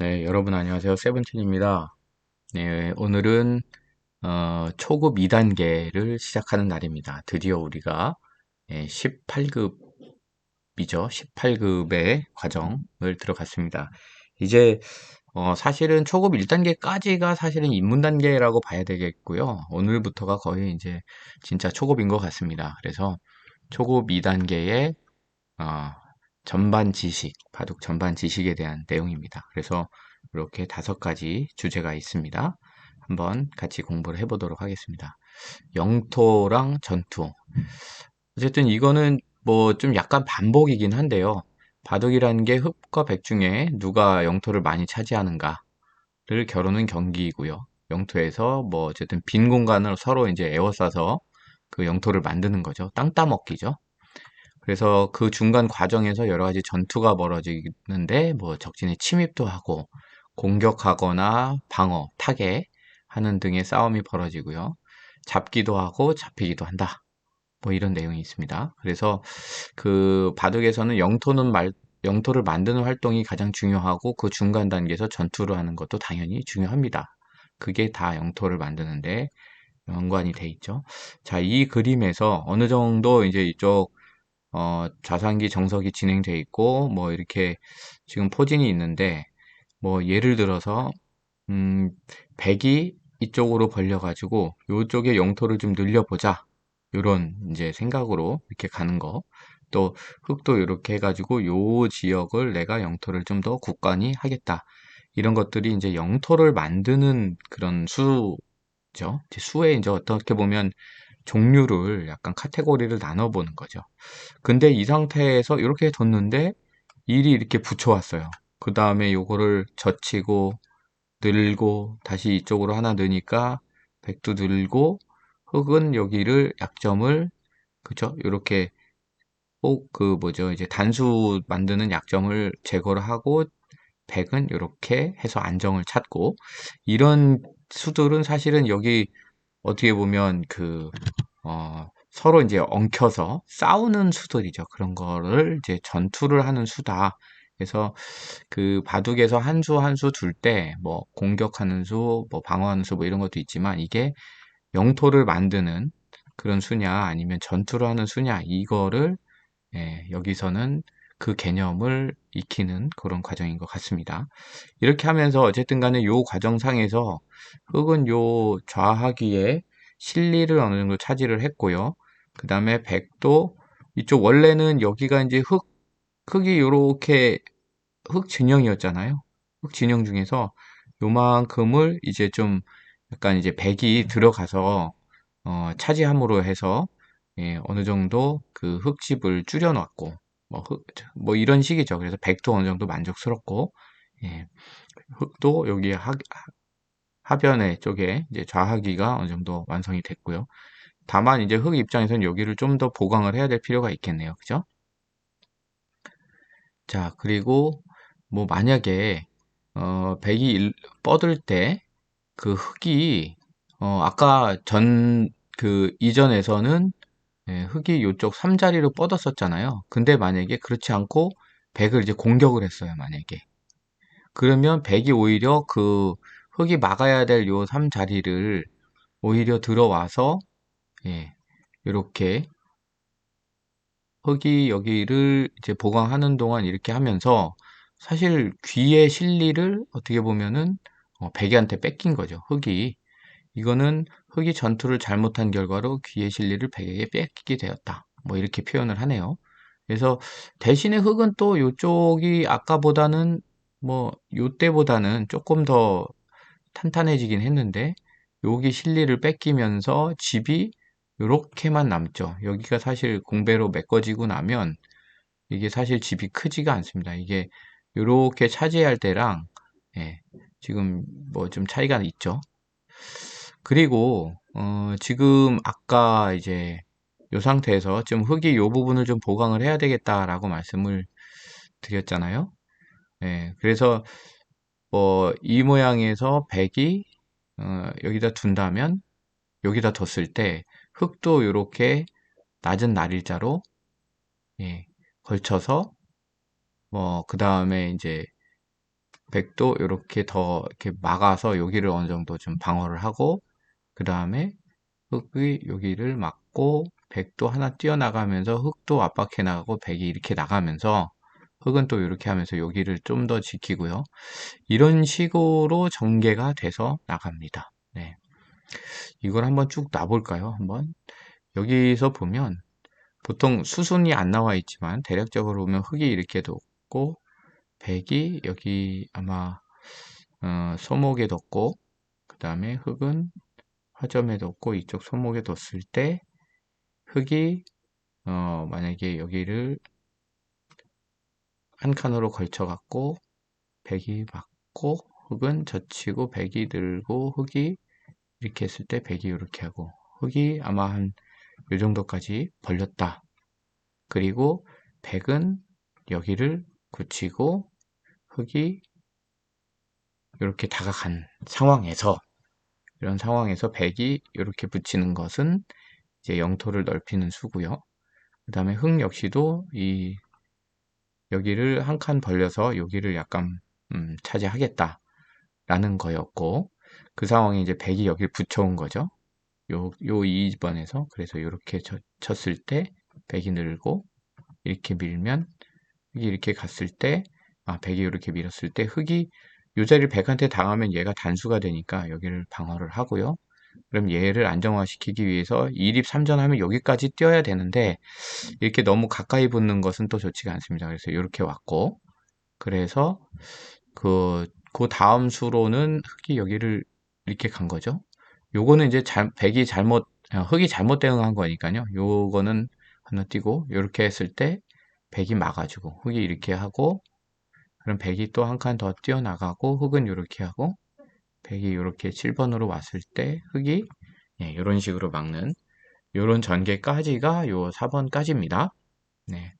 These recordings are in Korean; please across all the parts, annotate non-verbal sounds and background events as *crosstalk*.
네, 여러분 안녕하세요. 세븐틴입니다. 네, 오늘은 어, 초급 2단계를 시작하는 날입니다. 드디어 우리가 18급이죠. 18급의 과정을 들어갔습니다. 이제 어, 사실은 초급 1단계까지가 사실은 입문 단계라고 봐야 되겠고요. 오늘부터가 거의 이제 진짜 초급인 것 같습니다. 그래서 초급 2단계의 어, 전반 지식, 바둑 전반 지식에 대한 내용입니다. 그래서 이렇게 다섯 가지 주제가 있습니다. 한번 같이 공부를 해보도록 하겠습니다. 영토랑 전투. 어쨌든 이거는 뭐 좀 약간 반복이긴 한데요. 바둑이라는 게 흑과 백 중에 누가 영토를 많이 차지하는가를 겨루는 경기이고요. 영토에서 뭐 어쨌든 빈 공간을 서로 이제 에워싸서 그 영토를 만드는 거죠. 땅 따먹기죠. 그래서 그 중간 과정에서 여러 가지 전투가 벌어지는데 뭐 적진에 침입도 하고 공격하거나 방어, 타개 하는 등의 싸움이 벌어지고요. 잡기도 하고 잡히기도 한다. 뭐 이런 내용이 있습니다. 그래서 그 바둑에서는 영토는 말, 영토를 만드는 활동이 가장 중요하고 그 중간 단계에서 전투를 하는 것도 당연히 중요합니다. 그게 다 영토를 만드는데 연관이 돼 있죠. 자, 이 그림에서 어느 정도 이제 이쪽 어, 좌상기 정석이 진행돼 있고 뭐 이렇게 지금 포진이 있는데 뭐 예를 들어서 음, 백이 이쪽으로 벌려가지고 이쪽에 영토를 좀 늘려보자 이런 이제 생각으로 이렇게 가는 거. 또 흙도 이렇게 해가지고 요 지역을 내가 영토를 좀더 굳건히 하겠다. 이런 것들이 이제 영토를 만드는 그런 수죠. 수에 이제 어떻게 보면 종류를 약간 카테고리를 나눠보는 거죠. 근데 이 상태에서 이렇게 뒀는데 일이 이렇게 붙여왔어요. 그 다음에 요거를 젖히고 늘고 다시 이쪽으로 하나 넣으니까 백도 늘고 흙은 여기를 약점을 그죠? 이렇게 꼭 그 뭐죠? 이제 단수 만드는 약점을 제거를 하고 백은 이렇게 해서 안정을 찾고 이런 수들은 사실은 여기 어떻게 보면 그, 어, 서로 이제 엉켜서 싸우는 수들이죠. 그런 거를 이제 전투를 하는 수다. 그래서 그 바둑에서 한 수 한 수 둘 때 뭐 공격하는 수, 뭐 방어하는 수 뭐 이런 것도 있지만 이게 영토를 만드는 그런 수냐 아니면 전투를 하는 수냐 이거를 예, 여기서는 그 개념을 익히는 그런 과정인 것 같습니다. 이렇게 하면서 어쨌든 간에 요 과정상에서 흙은 요 좌하기에 실리를 어느 정도 차지를 했고요. 그 다음에 백도 이쪽 원래는 여기가 이제 흙, 흙이 요렇게 흙 진영이었잖아요. 흙 진영 중에서 요만큼을 이제 좀 약간 이제 백이 들어가서 어, 차지함으로 해서 예, 어느 정도 그 흙집을 줄여놨고 뭐, 흙, 뭐 이런 식이죠. 그래서 백도 어느 정도 만족스럽고, 예, 흙도 여기 하, 하변의 쪽에 이제 좌하기가 어느 정도 완성이 됐고요. 다만 이제 흙 입장에서는 여기를 좀 더 보강을 해야 될 필요가 있겠네요. 그죠? 자, 그리고 뭐 만약에 어, 백이 일, 뻗을 때 그 흙이 어, 아까 전 그 이전에서는 예, 흙이 이쪽 3자리로 뻗었었잖아요. 근데 만약에 그렇지 않고 100을 이제 공격을 했어요, 만약에. 그러면 100이 오히려 그 흙이 막아야 될 요 3자리를 오히려 들어와서, 예, 이렇게 흙이 여기를 이제 보강하는 동안 이렇게 하면서 사실 귀의 실리를 어떻게 보면은 어, 백이한테 뺏긴 거죠. 흙이. 이거는 흑이 전투를 잘못한 결과로 귀의 실리를 백에게 뺏기게 되었다. 뭐 이렇게 표현을 하네요. 그래서 대신에 흑은 또 이쪽이 아까보다는 뭐 요때보다는 조금 더 탄탄해지긴 했는데 여기 실리를 뺏기면서 집이 이렇게만 남죠. 여기가 사실 공배로 메꿔지고 나면 이게 사실 집이 크지가 않습니다. 이게 이렇게 차지할 때랑 예, 지금 뭐 좀 차이가 있죠. 그리고 어, 지금 아까 이제 이 상태에서 지금 흙이 이 부분을 좀 보강을 해야 되겠다라고 말씀을 드렸잖아요. 네, 그래서 뭐 이 모양에서 백이 어, 여기다 둔다면 여기다 뒀을 때 흙도 이렇게 낮은 날일자로 예, 걸쳐서 뭐 그 다음에 이제 백도 이렇게 더 이렇게 막아서 여기를 어느 정도 좀 방어를 하고 그 다음에 흙이 여기를 막고 백도 하나 뛰어나가면서 흙도 압박해 나가고 백이 이렇게 나가면서 흙은 또 이렇게 하면서 여기를 좀 더 지키고요. 이런 식으로 전개가 돼서 나갑니다. 네. 이걸 한번 쭉 놔볼까요? 한번 여기서 보면 보통 수순이 안 나와 있지만 대략적으로 보면 흙이 이렇게 뒀고 백이 여기 아마 어, 소목에 뒀고 그 다음에 흙은 화점에 뒀고 이쪽 소목에 뒀을 때 흙이 어, 만약에 여기를 한 칸으로 걸쳐 갖고 백이 맞고 흙은 젖히고 백이 들고 흙이 이렇게 했을 때 백이 이렇게 하고 흙이 아마 한이 정도까지 벌렸다. 그리고 백은 여기를 굳히고 흙이 이렇게 다가간 상황에서 이런 상황에서 백이 이렇게 붙이는 것은 이제 영토를 넓히는 수고요. 그 다음에 흙 역시도 이 여기를 한 칸 벌려서 여기를 약간 음, 차지하겠다 라는 거였고 그 상황에 이제 백이 여기를 붙여온 거죠. 요, 요 2번에서 그래서 이렇게 쳤을 때 백이 늘고 이렇게 밀면 이렇게 갔을 때 아, 백이 이렇게 밀었을 때 흙이 요 자리를 백한테 당하면 얘가 단수가 되니까 여기를 방어를 하고요. 그럼 얘를 안정화시키기 위해서 2립 3전 하면 여기까지 뛰어야 되는데 이렇게 너무 가까이 붙는 것은 또 좋지가 않습니다. 그래서 이렇게 왔고 그래서 그, 그 다음 수로는 흙이 여기를 이렇게 간 거죠. 요거는 이제 잘, 백이 잘못 아, 흙이 잘못 대응한 거니까요. 요거는 하나 띄고 이렇게 했을 때 백이 막아주고 흙이 이렇게 하고 그럼 백이 또 한 칸 더 뛰어나가고 흙은 이렇게 하고 백이 이렇게 7번으로 왔을 때 흙이 네, 이런 식으로 막는 이런 전개까지가 요 4번까지입니다. 네,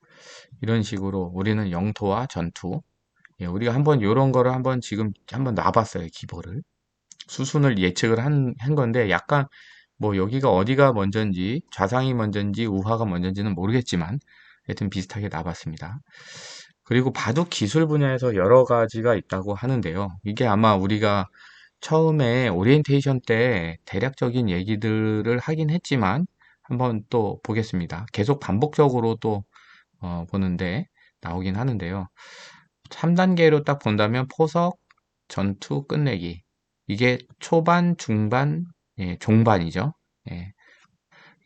이런 식으로 우리는 영토와 전투 예, 우리가 한번 이런 거를 한번 지금 한번 놔봤어요 기보를 수순을 예측을 한, 한 건데 약간 뭐 여기가 어디가 먼저인지 좌상이 먼저인지 우하가 먼저인지는 모르겠지만 하여튼 비슷하게 놔봤습니다. 그리고 바둑 기술 분야에서 여러 가지가 있다고 하는데요. 이게 아마 우리가 처음에 오리엔테이션 때 대략적인 얘기들을 하긴 했지만 한번 또 보겠습니다. 계속 반복적으로 또 어, 보는데 나오긴 하는데요. 3단계로 딱 본다면 포석, 전투, 끝내기. 이게 초반, 중반, 예, 종반이죠. 예.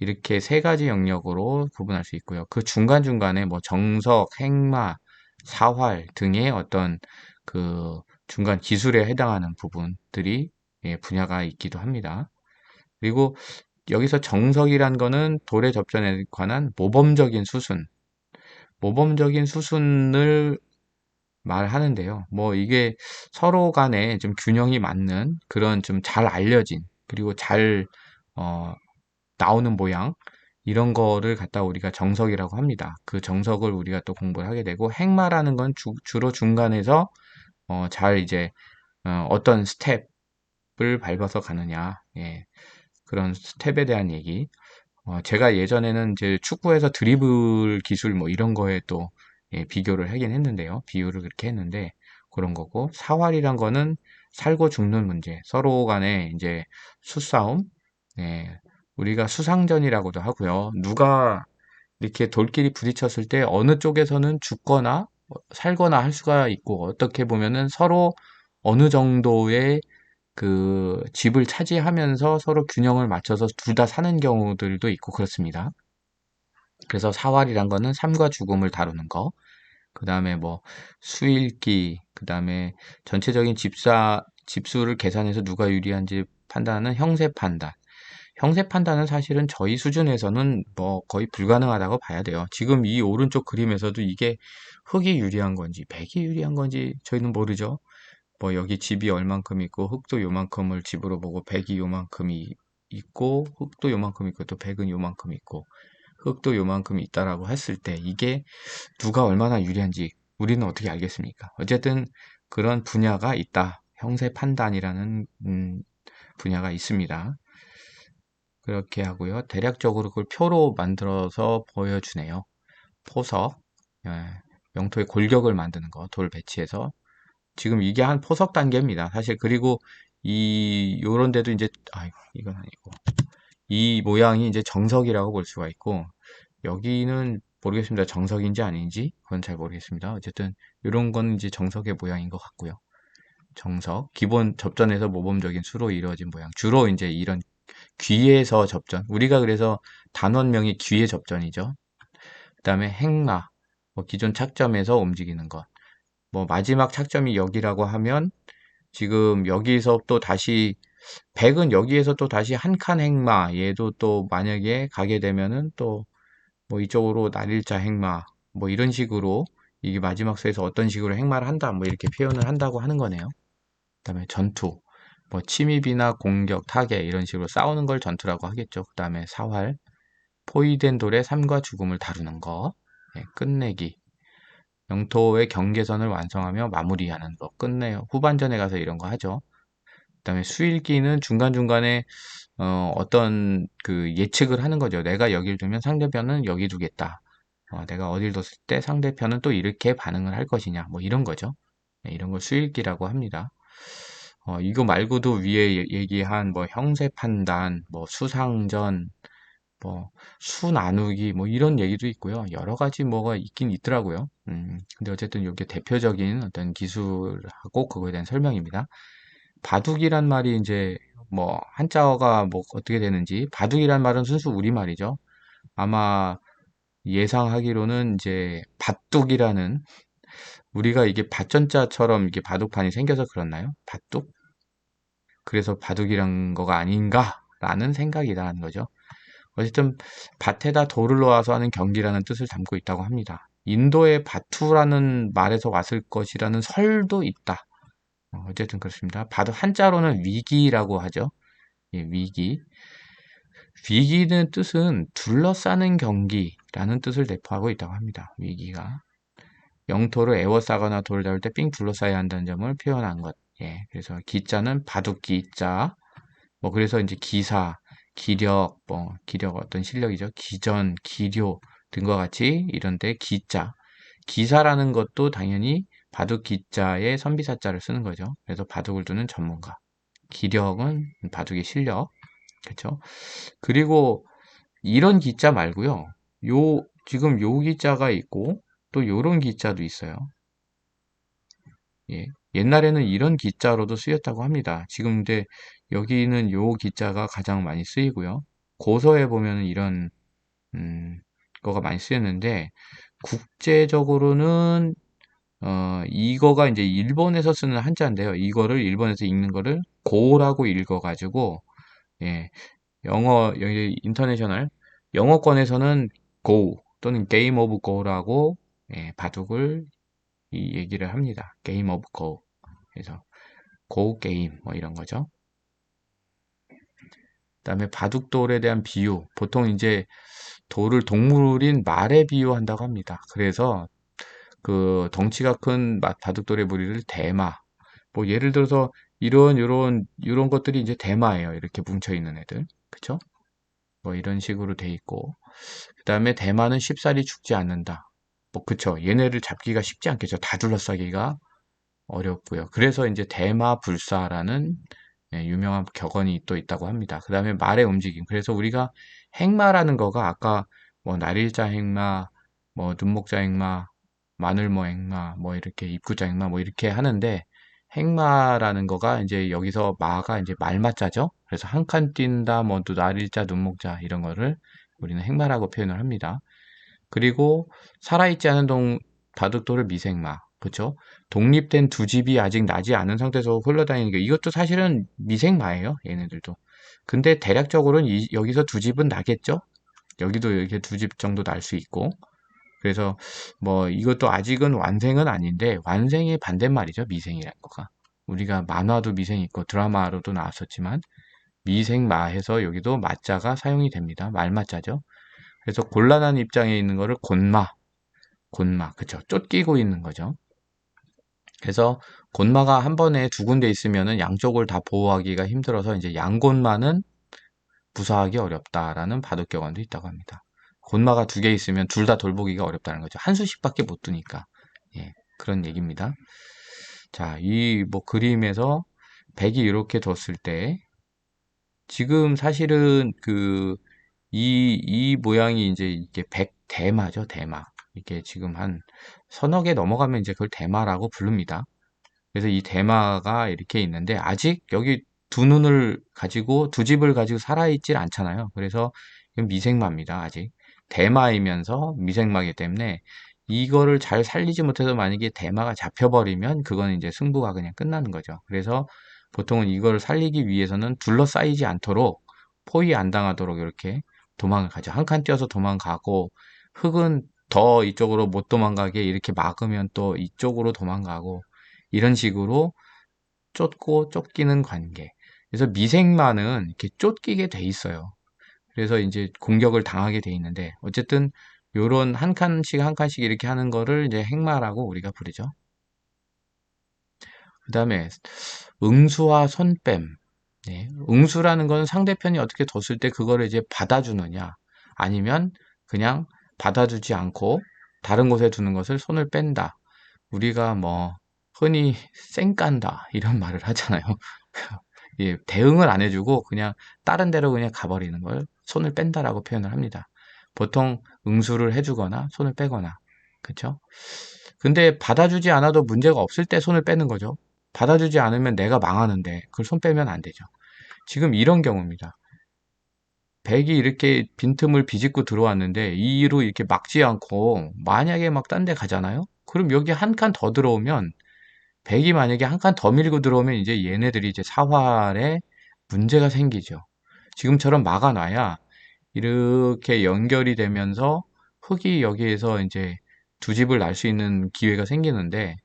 이렇게 세 가지 영역으로 구분할 수 있고요. 그 중간중간에 뭐 정석, 행마, 사활 등의 어떤 그 중간 기술에 해당하는 부분들이 예, 분야가 있기도 합니다. 그리고 여기서 정석이란 거는 돌의 접전에 관한 모범적인 수순, 모범적인 수순을 말하는데요. 뭐 이게 서로 간에 좀 균형이 맞는 그런 좀 잘 알려진 그리고 잘 어, 나오는 모양 이런 거를 갖다 우리가 정석이라고 합니다. 그 정석을 우리가 또 공부를 하게 되고 행마라는 건 주, 로 중간에서 어, 잘 이제 어, 떤 스텝을 밟아서 가느냐 예, 그런 스텝에 대한 얘기 어, 제가 예전에는 이제 축구에서 드리블 기술 뭐 이런 거에 또 예, 비교를 하긴 했는데요. 비유를 그렇게 했는데 그런 거고 사활이란 거는 살고 죽는 문제 서로 간에 이제 수싸움 예, 우리가 수상전이라고도 하고요. 누가 이렇게 돌끼리 부딪혔을 때 어느 쪽에서는 죽거나 살거나 할 수가 있고 어떻게 보면은 서로 어느 정도의 그 집을 차지하면서 서로 균형을 맞춰서 둘 다 사는 경우들도 있고 그렇습니다. 그래서 사활이란 거는 삶과 죽음을 다루는 거. 그 다음에 뭐 수일기, 그 다음에 전체적인 집사, 집수를 계산해서 누가 유리한지 판단하는 형세 판단. 형세 판단은 사실은 저희 수준에서는 뭐 거의 불가능하다고 봐야 돼요. 지금 이 오른쪽 그림에서도 이게 흙이 유리한 건지 백이 유리한 건지 저희는 모르죠. 뭐 여기 집이 얼만큼 있고 흙도 요만큼을 집으로 보고 백이 요만큼이 있고 흙도 요만큼 있고 또 백은 요만큼 있고 흙도 요만큼 있다라고 했을 때 이게 누가 얼마나 유리한지 우리는 어떻게 알겠습니까? 어쨌든 그런 분야가 있다. 형세 판단이라는 음, 분야가 있습니다. 그렇게 하고요. 대략적으로 그걸 표로 만들어서 보여주네요. 포석, 예, 영토의 골격을 만드는 거, 돌 배치해서 지금 이게 한 포석 단계입니다. 사실 그리고 이 요런 데도 이제 아 이건 아니고 이 모양이 이제 정석이라고 볼 수가 있고 여기는 모르겠습니다. 정석인지 아닌지 그건 잘 모르겠습니다. 어쨌든 이런 건 이제 정석의 모양인 것 같고요. 정석 기본 접전에서 모범적인 수로 이루어진 모양 주로 이제 이런 귀에서 접전 우리가 그래서 단원명이 귀의 접전이죠. 그 다음에 행마 뭐 기존 착점에서 움직이는 것. 뭐 마지막 착점이 여기라고 하면 지금 여기서 또 다시 100은 여기에서 또 다시 한 칸 행마 얘도 또 만약에 가게 되면은 또 뭐 이쪽으로 날일자 행마 뭐 이런 식으로 이게 마지막 수에서 어떤 식으로 행마를 한다 뭐 이렇게 표현을 한다고 하는 거네요. 그 다음에 전투 뭐 침입이나 공격, 타겟 이런 식으로 싸우는 걸 전투라고 하겠죠. 그 다음에 사활 포위된 돌의 삶과 죽음을 다루는 거 예, 끝내기 영토의 경계선을 완성하며 마무리하는 거 끝내요. 후반전에 가서 이런 거 하죠. 그 다음에 수일기는 중간중간에 어, 어떤 그 예측을 하는 거죠. 내가 여길 두면 상대편은 여기 두겠다. 어, 내가 어딜 뒀을 때 상대편은 또 이렇게 반응을 할 것이냐. 뭐 이런 거죠. 네, 이런 걸 수일기라고 합니다. 어, 이거 말고도 위에 얘- 얘기한 뭐 형세 판단, 뭐 수상전, 뭐 수 나누기 뭐 이런 얘기도 있고요. 여러 가지 뭐가 있긴 있더라고요. 음, 근데 어쨌든 이게 대표적인 어떤 기술하고 그거에 대한 설명입니다. 바둑이란 말이 이제 뭐 한자어가 뭐 어떻게 되는지 바둑이란 말은 순수 우리말이죠. 아마 예상하기로는 이제 밭둑이라는 우리가 이게 밭전자처럼 이게 바둑판이 생겨서 그렇나요? 밭둑? 그래서 바둑이란 거가 아닌가라는 생각이라는 거죠. 어쨌든 밭에다 돌을 놓아서 하는 경기라는 뜻을 담고 있다고 합니다. 인도의 바투라는 말에서 왔을 것이라는 설도 있다. 어, 어쨌든 그렇습니다. 바둑 한자로는 위기라고 하죠. 예, 위기. 위기는 뜻은 둘러싸는 경기라는 뜻을 내포하고 있다고 합니다. 위기가. 영토를 에워싸거나 잡을 때삥 둘러싸야 한다는 점을 표현한 것. 예, 그래서 기자는 바둑 기 자. 뭐 그래서 이제 기사, 기력, 뭐 기력 어떤 실력이죠. 기전, 기료 등과 같이 이런데 기자. 기사라는 것도 당연히 바둑 기자의 선비사자를 쓰는 거죠. 그래서 바둑을 두는 전문가. 기력은 바둑의 실력. 그렇죠? 그리고 이런 기자 말고요. 요 지금 요 기자가 있고 또 요런 기자도 있어요. 예. 옛날에는 이런 기자로도 쓰였다고 합니다. 지금 근데 여기는 요 기자가 가장 많이 쓰이고요. 고서에 보면은 이런 음, 거가 많이 쓰였는데 국제적으로는 어, 이거가 이제 일본에서 쓰는 한자인데요. 이거를 일본에서 읽는 거를 고라고 읽어가지고 예, 영어 인터내셔널 영어권에서는 go 또는 game of go라고 예, 바둑을 이 얘기를 합니다. game of go. 그래서 go game 뭐 이런 거죠. 그다음에 바둑돌에 대한 비유 보통 이제 돌을 동물인 말에 비유한다고 합니다. 그래서 그 덩치가 큰 마- 바둑돌의 무리를 대마 뭐 예를 들어서 이런 이런 이런 것들이 이제 대마예요. 이렇게 뭉쳐 있는 애들. 그쵸? 뭐 이런 식으로 돼 있고 그다음에 대마는 쉽사리 죽지 않는다. 뭐 그쵸? 얘네를 잡기가 쉽지 않겠죠. 다 둘러싸기가 어렵고요. 그래서 이제 대마불사라는 예, 유명한 격언이 또 있다고 합니다. 그 다음에 말의 움직임. 그래서 우리가 행마라는 거가 아까 뭐 날일자 행마, 뭐 눈목자 행마, 마늘모 행마, 뭐 이렇게 입구자 행마, 뭐 이렇게 하는데 행마라는 거가 이제 여기서 마가 이제 말마자죠. 그래서 한 칸 뛴다, 뭐 또 날일자, 눈목자 이런 거를 우리는 행마라고 표현을 합니다. 그리고 살아있지 않은 동 바둑돌을 미생마. 그쵸? 독립된 두 집이 아직 나지 않은 상태에서 흘러다니는 게 이것도 사실은 미생마예요. 얘네들도. 근데 대략적으로는 이- 여기서 두 집은 나겠죠? 여기도 이렇게 두 집 정도 날 수 있고. 그래서 뭐 이것도 아직은 완생은 아닌데 완생의 반대말이죠. 미생이라는 거가. 우리가 만화도 미생 있고 드라마로도 나왔었지만 미생마 해서 여기도 마자가 사용이 됩니다. 말마자죠. 그래서 곤란한 입장에 있는 거를 곤마, 곤마, 그쵸? 쫓기고 있는 거죠. 그래서 곤마가 한 번에 두 군데 있으면은 양쪽을 다 보호하기가 힘들어서 이제 양곤마는 부사하기 어렵다라는 바둑 격언도 있다고 합니다. 곤마가 두 개 있으면 둘 다 돌보기가 어렵다는 거죠. 한 수씩밖에 못 두니까. 예, 그런 얘기입니다. 자, 이 뭐 그림에서 100이 이렇게 뒀을 때 지금 사실은 그 이, 이 모양이 이제 이게 100 대마죠, 대마. 이게 지금 한 서너 개 넘어가면 이제 그걸 대마라고 부릅니다. 그래서 이 대마가 이렇게 있는데 아직 여기 두 눈을 가지고 두 집을 가지고 살아있질 않잖아요. 그래서 미생마입니다. 아직 대마이면서 미생마이기 때문에 이거를 잘 살리지 못해서 만약에 대마가 잡혀버리면 그건 이제 승부가 그냥 끝나는 거죠. 그래서 보통은 이걸 살리기 위해서는 둘러싸이지 않도록 포위 안 당하도록 이렇게 도망을 가죠. 한 칸 뛰어서 도망가고 흙은 더 이쪽으로 못 도망가게 이렇게 막으면 또 이쪽으로 도망가고 이런 식으로 쫓고 쫓기는 관계. 그래서 미생마는 이렇게 쫓기게 돼 있어요. 그래서 이제 공격을 당하게 돼 있는데 어쨌든 요런 한 칸씩 한 칸씩 이렇게 하는 거를 이제 행마라고 우리가 부르죠. 그 다음에 응수와 손뺨. 네. 응수라는 거는 상대편이 어떻게 뒀을 때 그거를 이제 받아주느냐 아니면 그냥 받아주지 않고 다른 곳에 두는 것을 손을 뺀다. 우리가 뭐 흔히 쌩깐다 이런 말을 하잖아요. *laughs* 예, 대응을 안 해주고 그냥 다른 데로 그냥 가버리는 걸 손을 뺀다라고 표현을 합니다. 보통 응수를 해주거나 손을 빼거나 그쵸? 근데 받아주지 않아도 문제가 없을 때 손을 빼는 거죠. 받아주지 않으면 내가 망하는데 그걸 손 빼면 안 되죠. 지금 이런 경우입니다. 백이 이렇게 빈틈을 비집고 들어왔는데 이로 이렇게 막지 않고 만약에 막 딴 데 가잖아요? 그럼 여기 한 칸 더 들어오면 백이 만약에 한 칸 더 밀고 들어오면 이제 얘네들이 이제 사활에 문제가 생기죠. 지금처럼 막아놔야 이렇게 연결이 되면서 흙이 여기에서 이제 두 집을 날 수 있는 기회가 생기는데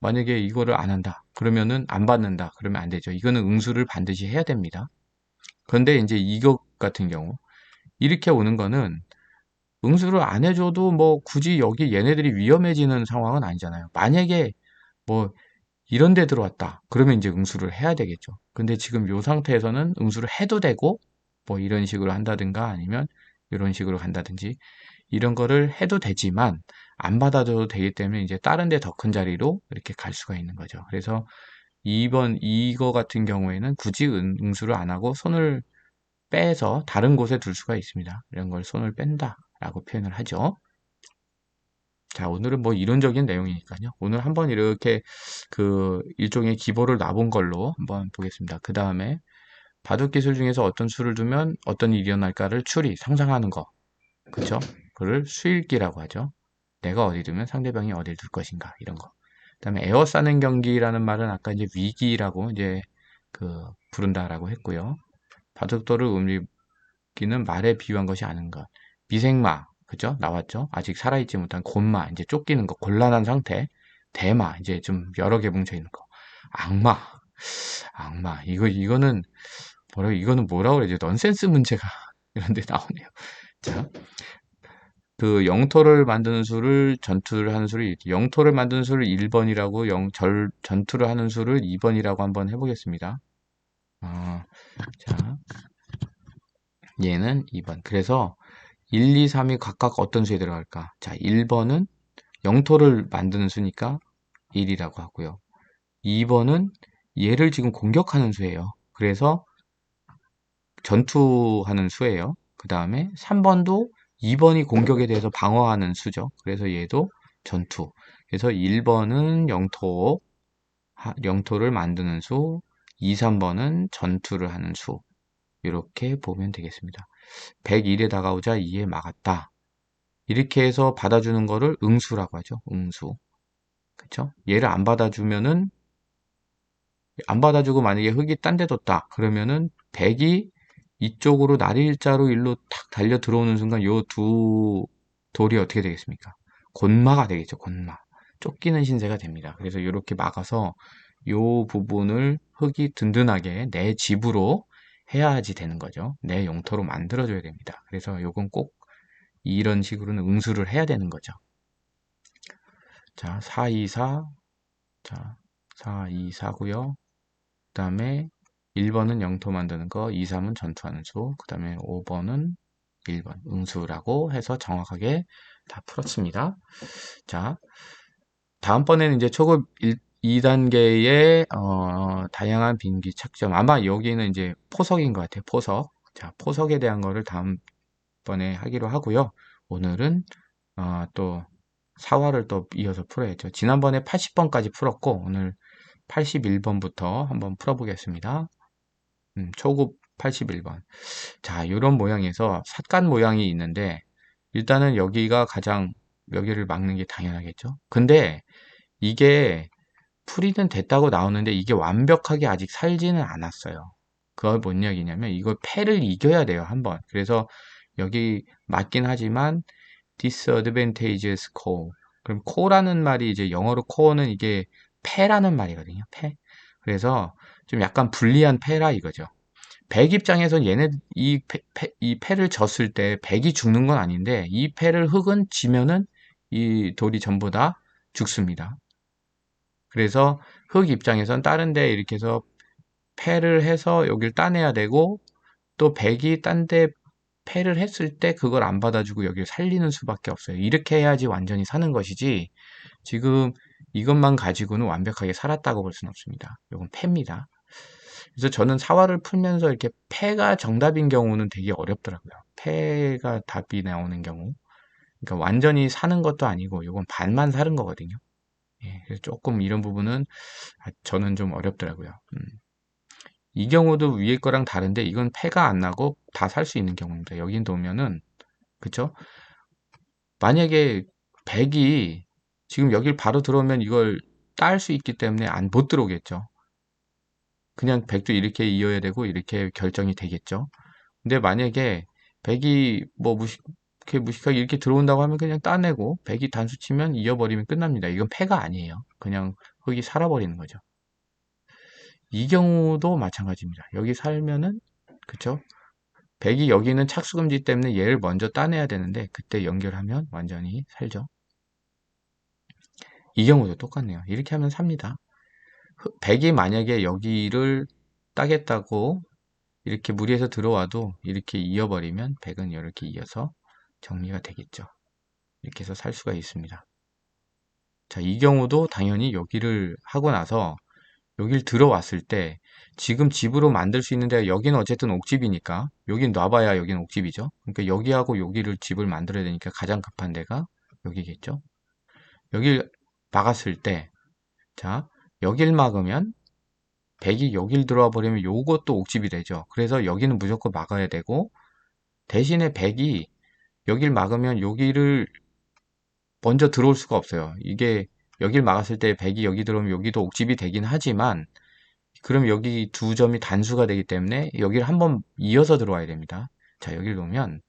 만약에 이거를 안 한다. 그러면은 안 받는다. 그러면 안 되죠. 이거는 응수를 반드시 해야 됩니다. 그런데 이제 이것 같은 경우 이렇게 오는 거는 응수를 안 해줘도 뭐 굳이 여기 얘네들이 위험해지는 상황은 아니잖아요. 만약에 뭐 이런 데 들어왔다. 그러면 이제 응수를 해야 되겠죠. 근데 지금 이 상태에서는 응수를 해도 되고 뭐 이런 식으로 한다든가 아니면 이런 식으로 간다든지 이런 거를 해도 되지만 안 받아줘도 되기 때문에 이제 다른 데 더 큰 자리로 이렇게 갈 수가 있는 거죠. 그래서 2번 이거 같은 경우에는 굳이 응수를 안 하고 손을 빼서 다른 곳에 둘 수가 있습니다. 이런 걸 손을 뺀다 라고 표현을 하죠. 자, 오늘은 뭐 이론적인 내용이니까요. 오늘 한번 이렇게 그 일종의 기보를 놔본 걸로 한번 보겠습니다. 그 다음에 바둑 기술 중에서 어떤 수를 두면 어떤 일이 일어날까를 추리, 상상하는 거. 그쵸? 그를 수일기라고 하죠. 내가 어디 두면 상대방이 어딜 둘 것인가, 이런 거. 그 다음에 에어 싸는 경기라는 말은 아까 이제 위기라고 이제 그 부른다라고 했고요. 바둑돌을 움직이는 말에 비유한 것이 아닌 것. 미생마, 그죠? 나왔죠? 아직 살아있지 못한 곤마, 이제 쫓기는 거, 곤란한 상태. 대마, 이제 좀 여러 개 뭉쳐 있는 거. 악마, 악마. 이거, 이거는, 뭐라, 이거는 뭐라고 그러지? 넌센스 문제가 *laughs* 이런 데 나오네요. 자. 그 영토를 만드는 수를 전투를 하는 수를 영토를 만드는 수를 1번이라고 영, 절, 전투를 하는 수를 2번이라고 한번 해보겠습니다. 어, 자, 얘는 2번. 그래서 1, 2, 3이 각각 어떤 수에 들어갈까? 자, 1번은 영토를 만드는 수니까 1이라고 하고요. 2번은 얘를 지금 공격하는 수예요. 그래서 전투하는 수예요. 그 다음에 3번도 2번이 공격에 대해서 방어하는 수죠. 그래서 얘도 전투. 그래서 1번은 영토, 영토를 만드는 수, 2, 3번은 전투를 하는 수. 이렇게 보면 되겠습니다. 101에 다가오자 2에 막았다. 이렇게 해서 받아주는 거를 응수라고 하죠. 응수. 그쵸? 얘를 안 받아주면은 안 받아주고 만약에 흙이 딴 데 뒀다. 그러면은 100이 이쪽으로 날일자로 일로 탁 달려 들어오는 순간 요 두 돌이 어떻게 되겠습니까? 곤마가 되겠죠. 곤마. 쫓기는 신세가 됩니다. 그래서 이렇게 막아서 요 부분을 흙이 든든하게 내 집으로 해야지 되는 거죠. 내 용토로 만들어줘야 됩니다. 그래서 요건 꼭 이런 식으로는 응수를 해야 되는 거죠. 자, 4, 2, 4. 자, 4, 2, 4고요. 그 다음에 1번은 영토 만드는 거, 2, 3은 전투하는 수, 그 다음에 5번은 1번 응수라고 해서 정확하게 다 풀었습니다. 자, 다음번에는 이제 초급 1, 2단계의 어, 다양한 비행기 착점. 아마 여기는 이제 포석인 것 같아요. 포석. 자, 포석에 대한 거를 다음번에 하기로 하고요. 오늘은 어, 또 4화를 또 이어서 풀어야죠. 지난번에 80번까지 풀었고 오늘 81번부터 한번 풀어보겠습니다. 음, 초급 81번. 자, 이런 모양에서 삿간 모양이 있는데 일단은 여기가 가장 여기를 막는 게 당연하겠죠. 근데 이게 풀이는 됐다고 나오는데 이게 완벽하게 아직 살지는 않았어요. 그걸 뭔 이야기냐면 이걸 패를 이겨야 돼요. 한번. 그래서 여기 맞긴 하지만 disadvantageous core. 그럼 core라는 말이 이제 영어로 core는 이게 패라는 말이거든요. 패. 그래서 좀 약간 불리한 패라 이거죠. 백 입장에선 얘네 이, 패, 패, 이 패를 졌을 때 백이 죽는 건 아닌데 이 패를 흙은 지면은 이 돌이 전부 다 죽습니다. 그래서 흙 입장에선 다른 데 이렇게 해서 패를 해서 여길 따내야 되고 또 백이 딴 데 패를 했을 때 그걸 안 받아주고 여기를 살리는 수밖에 없어요. 이렇게 해야지 완전히 사는 것이지 지금 이것만 가지고는 완벽하게 살았다고 볼 수는 없습니다. 이건 패입니다. 그래서 저는 사화를 풀면서 이렇게 패가 정답인 경우는 되게 어렵더라고요. 패가 답이 나오는 경우. 그러니까 완전히 사는 것도 아니고 이건 반만 사는 거거든요. 예, 그래서 조금 이런 부분은 아, 저는 좀 어렵더라고요. 음. 이 경우도 위에 거랑 다른데 이건 패가 안 나고 다 살 수 있는 경우입니다. 여기 놓으면은 그쵸? 만약에 100이 지금 여길 바로 들어오면 이걸 딸 수 있기 때문에 안 못 들어오겠죠. 그냥 100도 이렇게 이어야 되고 이렇게 결정이 되겠죠. 근데 만약에 100이 뭐 무식 이렇게 무식하게 이렇게 들어온다고 하면 그냥 따내고 100이 단수 치면 이어버리면 끝납니다. 이건 패가 아니에요. 그냥 흙이 살아버리는 거죠. 이 경우도 마찬가지입니다. 여기 살면은 그쵸? 100이 여기는 착수금지 때문에 얘를 먼저 따내야 되는데 그때 연결하면 완전히 살죠. 이 경우도 똑같네요. 이렇게 하면 삽니다. 100이 만약에 여기를 따겠다고 이렇게 무리해서 들어와도 이렇게 이어버리면 100은 이렇게 이어서 정리가 되겠죠. 이렇게 해서 살 수가 있습니다. 자, 이 경우도 당연히 여기를 하고 나서 여길 들어왔을 때 지금 집으로 만들 수 있는 데가 여기는 어쨌든 옥집이니까 여긴 놔봐야 여기는 옥집이죠. 그러니까 여기하고 여기를 집을 만들어야 되니까 가장 급한 데가 여기겠죠. 여길 막았을 때 자, 여길 막으면 백이 여길 들어와 버리면 요것도 옥집이 되죠. 그래서 여기는 무조건 막아야 되고 대신에 백이 여길 막으면 여기를 먼저 들어올 수가 없어요. 이게 여길 막았을 때 백이 여기 들어오면 여기도 옥집이 되긴 하지만 그럼 여기 두 점이 단수가 되기 때문에 여기를 한번 이어서 들어와야 됩니다. 자, 여길 놓으면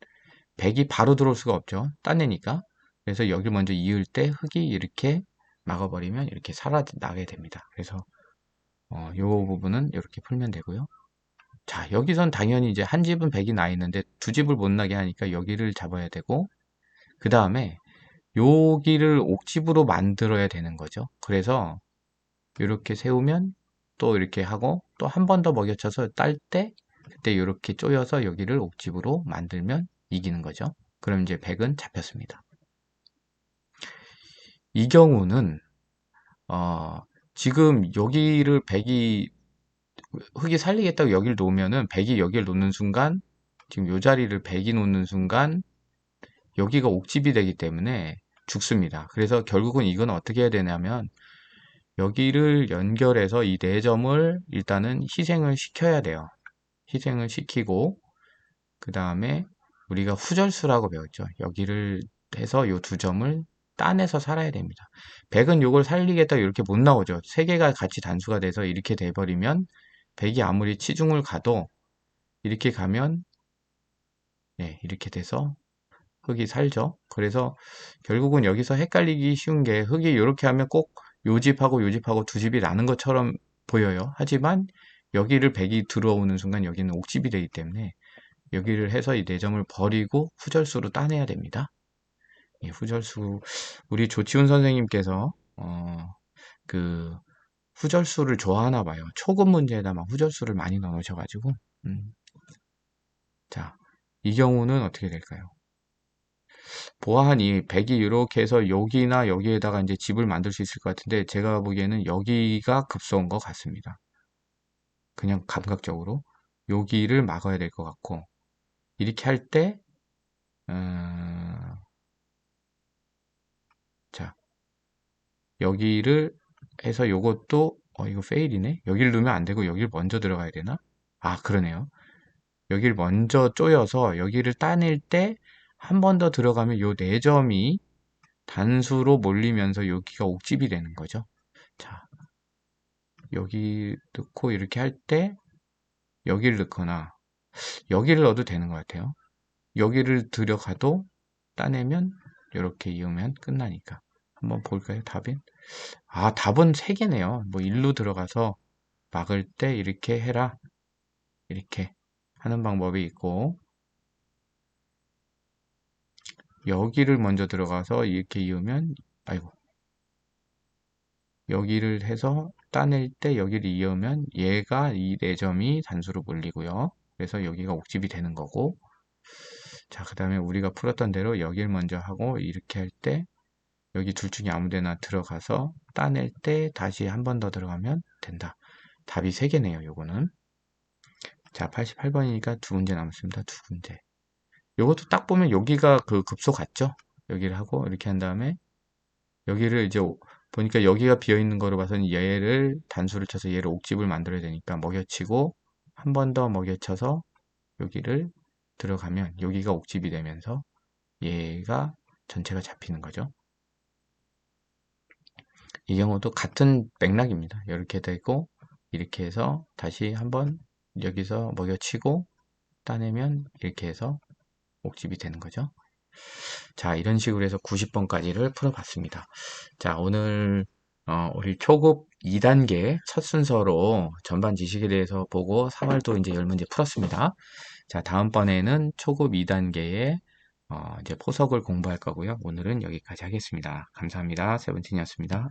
백이 바로 들어올 수가 없죠. 딴내니까. 그래서 여기를 먼저 이을 때 흙이 이렇게 막아버리면 이렇게 살아나게 됩니다. 그래서 어, 요 부분은 이렇게 풀면 되고요. 자, 여기선 당연히 이제 한 집은 100이 나 있는데 두 집을 못 나게 하니까 여기를 잡아야 되고, 그 다음에 여기를 옥집으로 만들어야 되는 거죠. 그래서 이렇게 세우면 또 이렇게 하고 또 한 번 더 먹여쳐서 딸 때 그때 이렇게 쪼여서 여기를 옥집으로 만들면 이기는 거죠. 그럼 이제 100은 잡혔습니다. 이 경우는 어, 지금 여기를 100이 흙이 살리겠다고 여기를 놓으면은 100이 여기를 놓는 순간 지금 요 자리를 100이 놓는 순간 여기가 옥집이 되기 때문에 죽습니다. 그래서 결국은 이건 어떻게 해야 되냐면 여기를 연결해서 이 네 점을 일단은 희생을 시켜야 돼요. 희생을 시키고 그 다음에 우리가 후절수라고 배웠죠. 여기를 해서 이두 점을 따내서 살아야 됩니다. 100은 이걸 살리겠다 이렇게 못 나오죠. 세 개가 같이 단수가 돼서 이렇게 돼버리면 100이 아무리 치중을 가도 이렇게 가면 네, 이렇게 돼서 흙이 살죠. 그래서 결국은 여기서 헷갈리기 쉬운 게 흙이 이렇게 하면 꼭 요집하고 요집하고 두 집이 나는 것처럼 보여요. 하지만 여기를 100이 들어오는 순간 여기는 옥집이 되기 때문에 여기를 해서 이 내점을 버리고 후절수로 따내야 됩니다. 예, 후절수 우리 조치훈 선생님께서 어, 그 후절수를 좋아하나 봐요. 초급 문제에다 막 후절수를 많이 넣으셔가지고 음. 자, 이 경우는 어떻게 될까요? 보아하니 100이 이렇게 해서 여기나 여기에다가 이제 집을 만들 수 있을 것 같은데 제가 보기에는 여기가 급소인 것 같습니다. 그냥 감각적으로 여기를 막아야 될 것 같고 이렇게 할 때, 음... 자, 여기를 해서 요것도, 어, 이거 페일이네? 여기를 넣으면 안 되고 여기를 먼저 들어가야 되나? 아, 그러네요. 여기를 먼저 쪼여서 여기를 따낼 때 한 번 더 들어가면 요 4점이 단수로 몰리면서 여기가 옥집이 되는 거죠. 자, 여기 넣고 이렇게 할 때 여기를 넣거나 여기를 넣어도 되는 것 같아요. 여기를 들어가도 따내면 이렇게 이으면 끝나니까 한번 볼까요 답은 아 답은 3개네요. 뭐 일로 들어가서 막을 때 이렇게 해라. 이렇게 하는 방법이 있고. 여기를 먼저 들어가서 이렇게 이으면 아이고. 여기를 해서 따낼 때 여기를 이으면 얘가 이 4점이 단수로 몰리고요. 그래서 여기가 옥집이 되는 거고. 자, 그 다음에 우리가 풀었던 대로 여기를 먼저 하고 이렇게 할 때 여기 둘 중에 아무 데나 들어가서 따낼 때 다시 한 번 더 들어가면 된다. 답이 3개네요, 요거는. 자, 88번이니까 두 문제 남았습니다. 두 문제. 요것도 딱 보면 여기가 그 급소 같죠? 여기를 하고 이렇게 한 다음에 여기를 이제 보니까 여기가 비어 있는 거로 봐서는 얘를 단수를 쳐서 얘를 옥집을 만들어야 되니까 먹여치고 한 번 더 먹여쳐서 여기를 들어가면 여기가 옥집이 되면서 얘가 전체가 잡히는 거죠. 이 경우도 같은 맥락입니다. 이렇게 되고 이렇게 해서 다시 한번 여기서 먹여치고 따내면 이렇게 해서 옥집이 되는 거죠. 자 이런 식으로 해서 90번까지를 풀어봤습니다. 자 오늘 어, 우리 초급 2단계 첫 순서로 전반 지식에 대해서 보고 3월도 이제 10문제 풀었습니다. 자, 다음번에는 초급 2단계의 어, 이제 포석을 공부할 거고요. 오늘은 여기까지 하겠습니다. 감사합니다. 세븐틴이었습니다.